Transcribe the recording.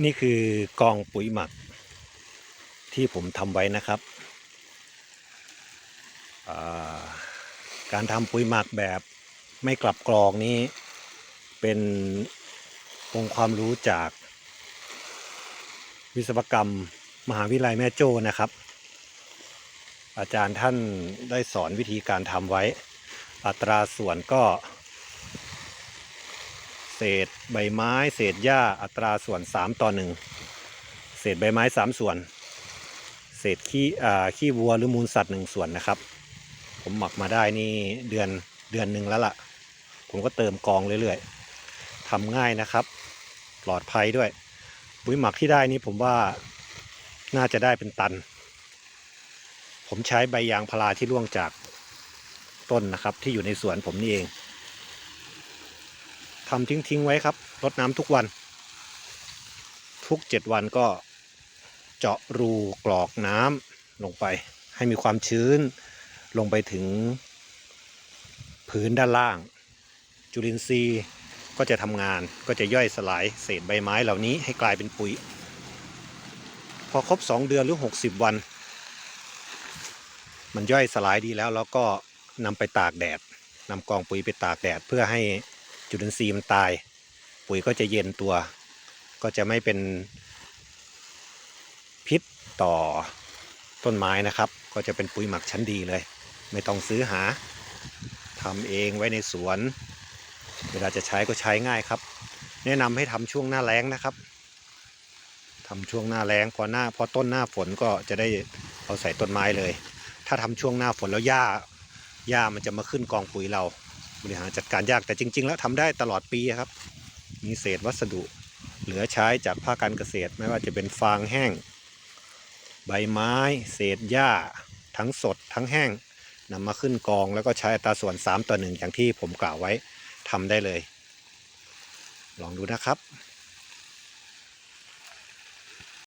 นี่คือกองปุ๋ยหมักที่ผมทำไว้นะครับาการทำปุ๋ยหมักแบบไม่กลับกรองนี้ เป็นองค์ความรู้จาก วิศวกรรมมหาวิทยาลัยแม่โจ้นะครับ อาจารย์ท่านได้สอนวิธีการทำไว้ อัตราส่วนก็ ศษใบไม้ เศษหญ้าอัตราส่วน 3 ต่อ 1 เศษใบไม้ 3 ส่วน เศษขี้ขี้วัวหรือมูลสัตว์ 1 ส่วนนะครับ ผมหมักมาได้นี่เดือนเดือนหนึ่งแล้วล่ะ ผมก็เติมกองเรื่อยๆทำง่ายนะครับ ปลอดภัยด้วยปุ๋ยหมักที่ได้นี่ผมว่าน่าจะได้เป็นตัน ผมใช้ใบยางพาราที่ร่วงจากต้นนะครับ ที่อยู่ในสวนผมนี่เอง ทำทิ้งๆไว้ครับรดน้ำทุกวัน ทุกเจ็ดวันก็เจาะรูกรอกน้ำลงไป ให้มีความชื้นลงไปถึงพื้นด้านล่าง จุลินทรีย์ก็จะทำงานก็จะย่อยสลายเศษใบไม้เหล่านี้ให้กลายเป็นปุ๋ย พอครบ 2 เดือนหรือ 60 วัน มันย่อยสลายดีแล้วแล้วก็นำไปตากแดดนำกองปุ๋ยไปตากแดดเพื่อให้ จุลินทรีย์มันตาย ปุ๋ยก็จะเย็นตัว ก็จะไม่เป็นพิษต่อต้นไม้นะครับ ก็จะเป็นปุ๋ยหมักชั้นดีเลย ไม่ต้องซื้อหาทำเองไว้ในสวน เวลาจะใช้ก็ใช้ง่ายครับ แนะนำให้ทำช่วงหน้าแล้งนะครับทำช่วงหน้าแล้งพอหน้าพอต้นหน้าฝนก็จะได้เอาใส่ต้นไม้เลย ถ้าทำช่วงหน้าฝนแล้วหญ้าหญ้ามันจะมาขึ้นกองปุ๋ยเรา บริหารจัดการยากแต่จริง ๆ แล้วทำได้ตลอดปีครับ มีเศษวัสดุ เหลือใช้จากภาคการเกษตร ไม่ว่าจะเป็นฟางแห้ง ใบไม้ เศษหญ้า ทั้งสด ทั้งแห้งนำมาขึ้นกองแล้วก็ใช้อัตราส่วน 3 ต่อ 1 อย่างที่ผมกล่าวไว้ทำได้เลย ลองดูนะครับ